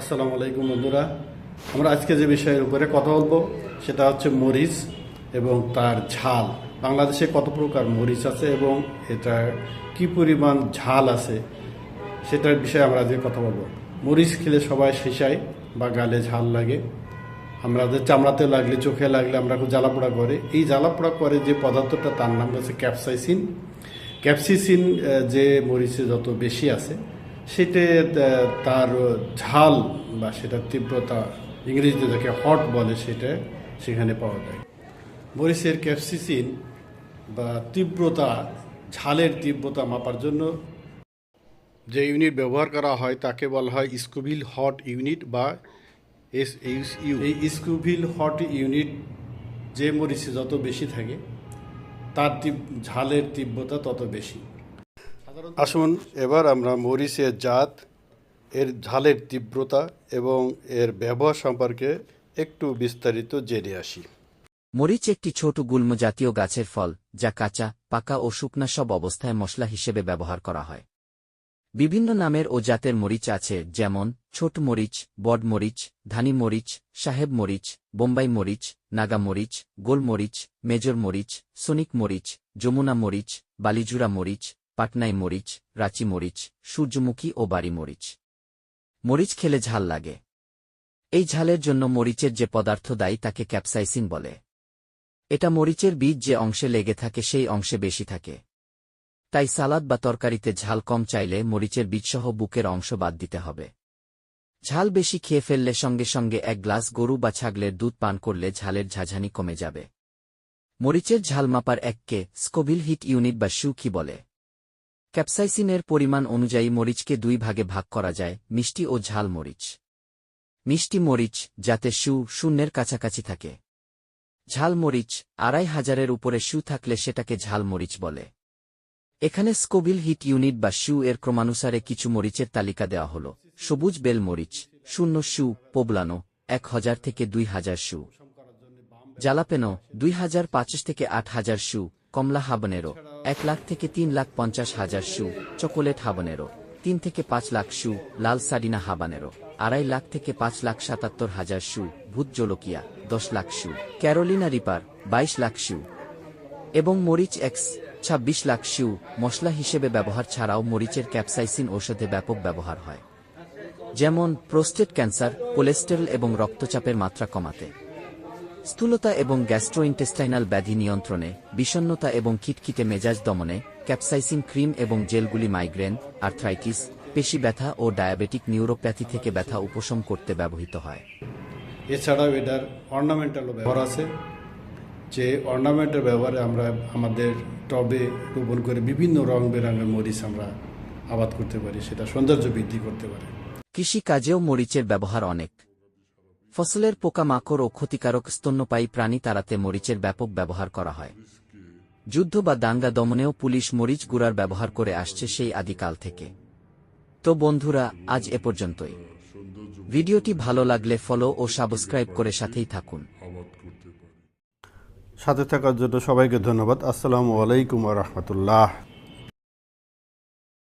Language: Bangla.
আসসালামু আলাইকুম বন্ধুরা। আমরা আজকে যে বিষয়ের উপরে কথা বলব, সেটা হচ্ছে মরিচ এবং তার ঝাল। বাংলাদেশে কত প্রকার মরিচ আছে এবং এটার কি পরিমাণ ঝাল আছে, সেটার বিষয়ে আমরা আজকে কথা বলব। মরিচ খেলে সবাই শেষায় বা গালে ঝাল লাগে। আমাদের চামড়াতে লাগলে, চোখে লাগলে আমরা খুব জ্বালাপোড়া করে। এই জ্বালাপোড়া করে যে পদার্থটা, তার নাম হচ্ছে ক্যাপসাইসিন। ক্যাপসিসিন যে মরিচে যত বেশি আছে সেটা তার ঝাল বা সেটার তীব্রতা ইংরেজিতে যাকে হট বলে সেটা সেখানে পাওয়া যায়। মরিচের ক্যাপসিসিন বা তীব্রতা, ঝালের তীব্রতা মাপার জন্য যে ইউনিট ব্যবহার করা হয় তাকে বলা হয় স্কুভিল হট ইউনিট বা এস ইউ এই স্কুভিল হট ইউনিট যে মরিচে যত বেশি থাকে, তার ঝালের তীব্রতা তত বেশি। আসুন এবার আমরা মরিচের জাত এর ঝালের তীব্রতা এবং এর ব্যবহার সম্পর্কে একটু বিস্তারিত জেনে আসি। মরিচ একটি ছোট গুল্ম জাতীয় গাছের ফল যা কাঁচা পাকা ও শুকনা সব অবস্থায় মশলা হিসেবে ব্যবহার করা হয়। বিভিন্ন নামের ও জাতের মরিচ আছে যেমন ছোট মরিচ বড মরিচ ধানি মরিচ সাহেব মরিচ বোম্বাই মরিচ নাগা মরিচ গোল মরিচ মেজর মরিচ সোনিক মরিচ যমুনা মরিচ বালিজুরা মরিচ পাটনাই মরিচ, রাঁচি মরিচ, সূর্যমুখী ও বাড়ি মরিচ। মরিচ খেলে ঝাল লাগে। এই ঝালের জন্য মরিচের যে পদার্থ দায়ী তাকে ক্যাপসাইসিন বলে। এটা মরিচের বীজ যে অংশে লেগে থাকে সেই অংশে বেশি থাকে। তাই সালাদ বা তরকারিতে ঝাল কম চাইলে মরিচের বীজসহ বুকের অংশ বাদ দিতে হবে। ঝাল বেশি খেয়ে ফেললে সঙ্গে সঙ্গে এক গ্লাস গরু বা ছাগলের দুধ পান করলে ঝালের ঝাঝানি কমে যাবে। মরিচের ঝাল মাপার এককে স্কোভিল হিট ইউনিট বা সু কি বলে। ক্যাপসাইসিনের পরিমাণ অনুযায়ী মরিচকে দুই ভাগে ভাগ করা যায়, মিষ্টি ও ঝাল মরিচ। মিষ্টি মরিচ, যাতে সু শূন্যের কাছাকাছি থাকে। ঝাল মরিচ, আড়াই হাজারের উপরে শু থাকলে সেটাকে ঝাল মরিচ বলে। এখানে স্কোভিল হিট ইউনিট বা শু এর ক্রমানুসারে কিছু মরিচের তালিকা দেওয়া হল। সবুজ বেল মরিচ, শূন্য শু, পোবলানো, এক হাজার থেকে দুই হাজার শু। জালাপেনো দুই হাজার পাঁচশো থেকে আট হাজার শু। কমলা হাবনেরো এক লাখ থেকে তিন লাখ পঞ্চাশ হাজার শু, চকোলেট হাবনেরো তিন থেকে পাঁচ লাখ শু, লাল সাডিনা হাবানেরো আড়াই লাখ থেকে পাঁচ লাখ সাতাত্তর হাজার শু, ভূত জলকিয়া, দশ লাখ শু। ক্যারোলিনা রিপার, বাইশ লাখ শু। এবং মরিচ এক্স, ছাব্বিশ লাখ শু, মশলা হিসেবে ব্যবহার ছাড়াও মরিচের ক্যাপসাইসিন ঔষধে ব্যাপক ব্যবহার হয়। যেমন, প্রোস্টেট ক্যান্সার, কোলেস্টেরল এবং রক্তচাপের মাত্রা কমাতে। স্থূলতা এবং গ্যাস্ট্রোইন্টেস্টাইনাল ব্যাধি নিয়ন্ত্রণে বিষণ্নতা এবং খিটখিটে মেজাজ দমনে ক্যাপসাইসিন ক্রিম এবং জেলগুলি মাইগ্রেন আর্থ্রাইটিস পেশি ব্যথা ও ডায়াবেটিক নিউরোপ্যাথি থেকে ব্যথা উপশম করতে ব্যবহৃত হয়। এছাড়াও এটার অর্নামেন্টালও ব্যবহার আছে। যে অর্নামেন্টের ব্যবহারে আমরা আমাদের টবে রোপণ করে বিভিন্ন রং বেরঙের মরিচ আমরা আবাদ করতে পারি সেটা সৌন্দর্য বৃদ্ধি করতে পারে। কৃষিকাজেও মরিচের ব্যবহার অনেক। ফসলের পোকামাকড় ও ক্ষতিকারক স্তন্যপায়ী প্রাণী তাড়াতে মরিচের ব্যাপক ব্যবহার করা হয়। যুদ্ধ বা দাঙ্গা দমনেও পুলিশ মরিচ গুড়ার ব্যবহার করে আসছে সেই আদিকাল থেকে। তো বন্ধুরা, আজ এ পর্যন্তই। ভিডিওটি ভালো লাগলে ফলো ও সাবস্ক্রাইব করে সাথেই থাকুন। সাথে থাকার জন্য সবাইকে ধন্যবাদ। আসসালামু আলাইকুম রহমতুল্লাহ।